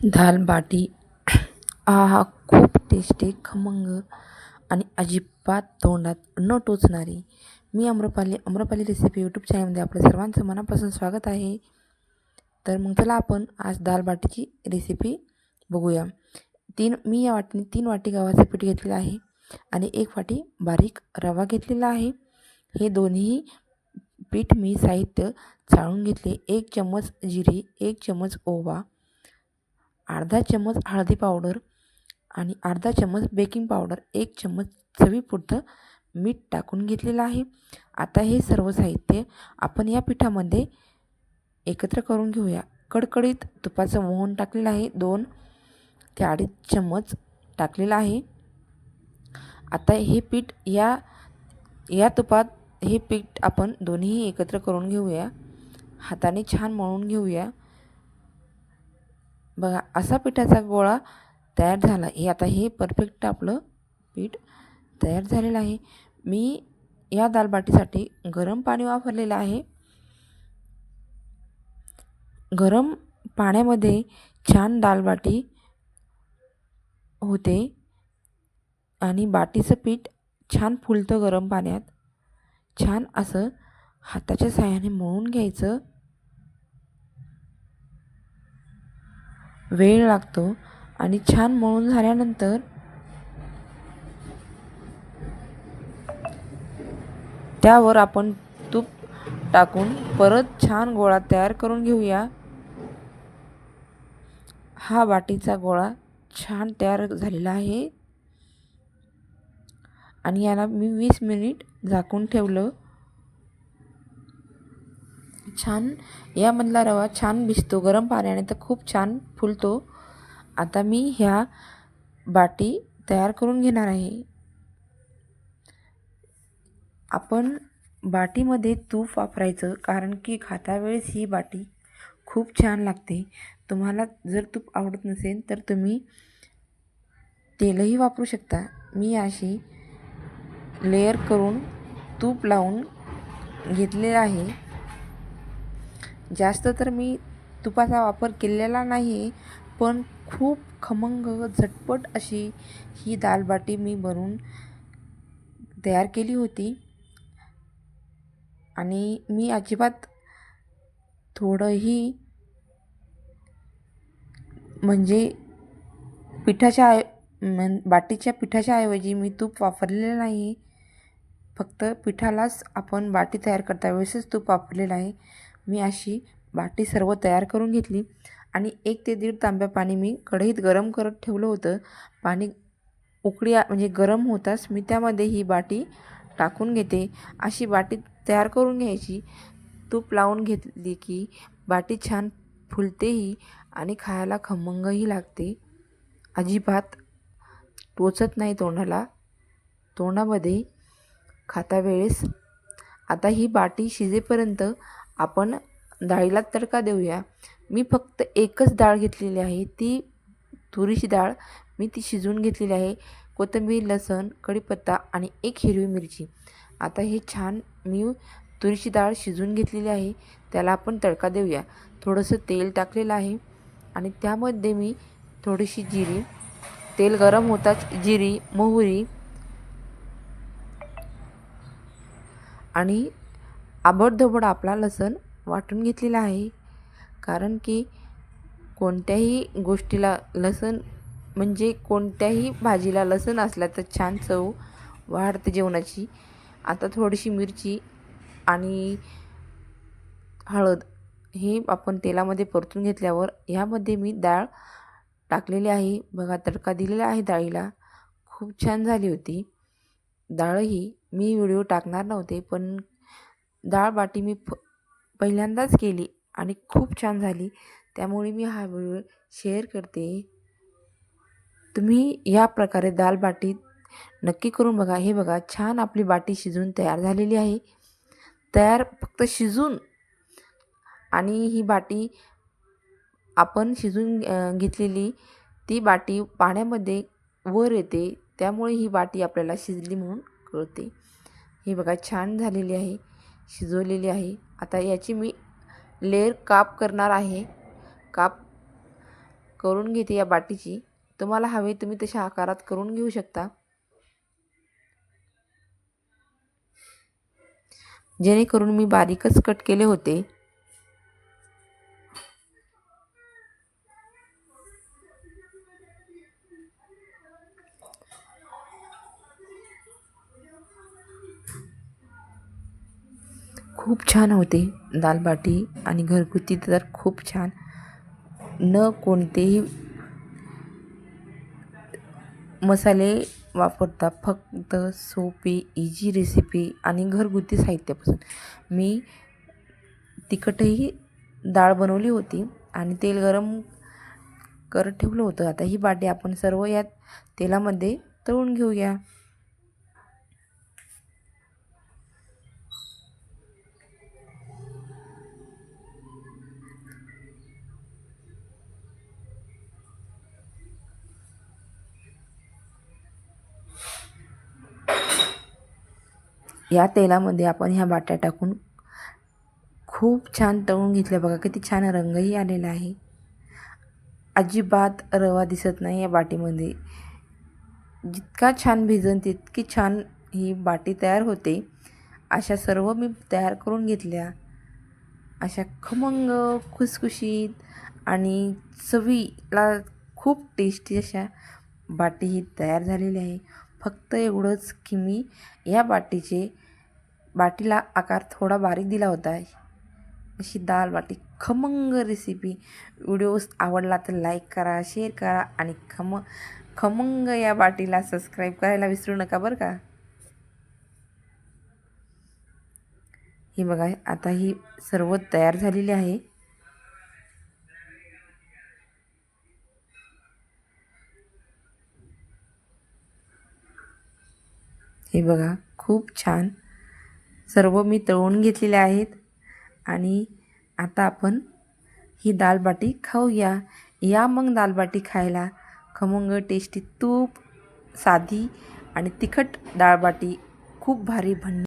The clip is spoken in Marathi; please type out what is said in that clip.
दाल बाटी. आहा खूप टेस्टी खमंग आणि अजिबात तोंडात न टोचणारी. मी आम्रपाली आम्रपाली रेसिपी यूट्यूब चॅनलमध्ये आपल्या सर्वांचं मनापासून स्वागत आहे. तर मग चला आपण आज दाल बाटीची रेसिपी बघूया. तीन मी या वाटीने तीन वाटी गव्हाचं पीठ घेतलेलं आहे आणि एक वाटी बारीक रवा घेतलेला आहे. हे दोन्ही पीठ मी साहित्य चाळून घेतले. एक चम्मच जिरी एक चम्मच ओवा अर्धा चम्मच हळदी पावडर आणि अर्धा चम्मच बेकिंग पावडर एक चम्मच चवीपुरतं मीठ टाकून घेतलेलं आहे. आता हे सर्व साहित्य आपण या पिठामध्ये एकत्र करून घेऊया. कडकडीत तुपाचं मोहन टाकलेलं आहे दोन ते अडीच चम्मच टाकलेलं आहे. आता हे पीठ या या तुपात हे पीठ आपण दोन्ही एकत्र करून घेऊया. हाताने छान मळून घेऊया. बघा असा पिठाचा गोळा तयार झाला. हे आता हे परफेक्ट आपलं पीठ तयार झालेलं आहे. मी या दालबाटीसाठी गरम पाणी वापरलेलं आहे. गरम पाण्यामध्ये छान दालबाटी होते आणि बाटीचं पीठ छान फुलतं गरम पाण्यात. छान असं हाताच्या साह्याने मळून घ्यायचं. वेळ लागतो आणि छान मळून झाल्यानंतर त्यावर आपण तूप टाकून परत छान गोळा तयार करून घेऊया. हा वाटीचा गोळा छान तयार झालेला आहे. आणि याला मी वीस मिनिट झाकून ठेवलं. छान. यामधला रवा छान भिजतो. गरम पाण्याने तर खूप छान फुलतो. आता मी ह्या बाटी तयार करून घेणार आहे. आपण बाटीमध्ये तूप वापरायचं कारण की खाता वेळेस ही बाटी खूप छान लागते. तुम्हाला जर तूप आवडत नसेल तर तुम्ही तेलही वापरू शकता. मी अशी लेअर करून तूप लावून घेतलेलं आहे. जास्त तर मी तुपाचा वापर केलेला नाही पण खूप खमंग झटपट अशी ही दालबाटी मी बनवून तयार केली होती. आणि मी अजिबात थोडंही म्हणजे पिठाच्या म्हण बाटीच्या पिठाच्या ऐवजी मी तूप वापरलेलं नाही. फक्त पिठालाच आपण बाटी तयार करता वेळेसच तूप वापरलेलं आहे. मी अशी बाटी सर्व तयार करून घेतली आणि एक ते दीड तांब्या पाणी मी कढईत गरम करत ठेवलं होतं. पाणी उकडी म्हणजे गरम होताच मी त्यामध्ये ही बाटी टाकून घेते. अशी बाटी तयार करून घ्यायची. तूप लावून घेतली की बाटी छान फुलतेही आणि खायला खमंगही लागते. अजिबात टोचत नाही तोंडाला. तोंडामध्ये खाता वेळेस. आता ही बाटी शिजेपर्यंत आपण डाळीला तडका देऊया. मी फक्त एकच डाळ घेतलेली आहे. ती तुरीची डाळ मी ती शिजवून घेतलेली आहे. कोथिंबीर लसण कढीपत्ता आणि एक हिरवी मिरची. आता हे छान मी तुरीची डाळ शिजवून घेतलेली आहे. त्याला आपण तडका देऊया. थोडंसं तेल टाकलेलं आहे आणि त्यामध्ये मी थोडीशी जिरी तेल गरम होताच जिरी मोहरी आणि आबडधोबड आपला लसण वाटून घेतलेला आहे. कारण की कोणत्याही गोष्टीला लसण म्हणजे कोणत्याही भाजीला लसण असला तर छान चव वाढते जेवणाची. आता थोडीशी मिरची आणि हळद हे आपण तेलामध्ये परतून घेतल्यावर ह्यामध्ये मी डाळ टाकलेली आहे. बघा तडका दिलेला आहे डाळीला. खूप छान झाली होती. डाळही मी व्हिडिओ टाकणार नव्हते पण डाळ बाटी मी फ पहिल्यांदाच केली आणि खूप छान झाली. त्यामुळे मी हा व्हिडिओ शेअर करते. तुम्ही या प्रकारे दाल बाटी नक्की करून बघा. हे बघा छान आपली बाटी शिजून तयार झालेली आहे. तयार फक्त शिजून आणि ही बाटी आपण शिजून घेतलेली ती बाटी पाण्यामध्ये वर येते. त्यामुळे ही बाटी आपल्याला शिजली म्हणून कळते. हे बघा छान झालेली आहे. शिजवलेली आहे. आता याची मी लेअर काप करणार आहे. काप करून घेते या बाटीची. तुम्हाला हवे तुम्ही तशा आकारात करून घेऊ शकता. जेणेकरून मी बारीकच कट केले होते. खूप छान होते. दालबाटी आणि घरगुती तर खूप छान. न कोणतेही मसाले वापरता फक्त सोपी इजी रेसिपी आणि घरगुती साहित्यापासून. मी तिखटही डाळ बनवली होती आणि तेल गरम करत ठेवलं होतं. आता ही बाटी आपण सर्व या तेलामध्ये तळून घेऊया. या तेलामध्ये आपण ह्या बाट्या टाकून खूप छान तळून घेतल्या. बघा किती छान रंगही आलेला आहे. अजिबात रवा दिसत नाही या बाटीमध्ये जितका छान भिजन तितकी छान ही बाटी तयार होते. अशा सर्व मी तयार करून घेतल्या. अशा खमंग खुसखुशीत आणि चवीला खूप टेस्टी अशा बाटी ही तयार झालेली आहे. फक्त एवढंच की मी या बाटीचे बाटीला आकार थोडा बारीक दिला होता. अशी दाल बाटी खमंग रेसिपी व्हिडिओ आवडला तर लाईक करा शेअर करा आणि खम खमंग या बाटीला सबस्क्राईब करायला विसरू नका बरं का? ही बघा आता ही सर्व तयार झालेली आहे. हे बघा खूप छान. सर्व मी तळून घेतलेले आहेत. आणि आता आपण ही दालबाटी खाऊया. या मग दालबाटी खायला खमंग टेस्टी तूप साधी आणि तिखट दाळबाटी खूप भारी भं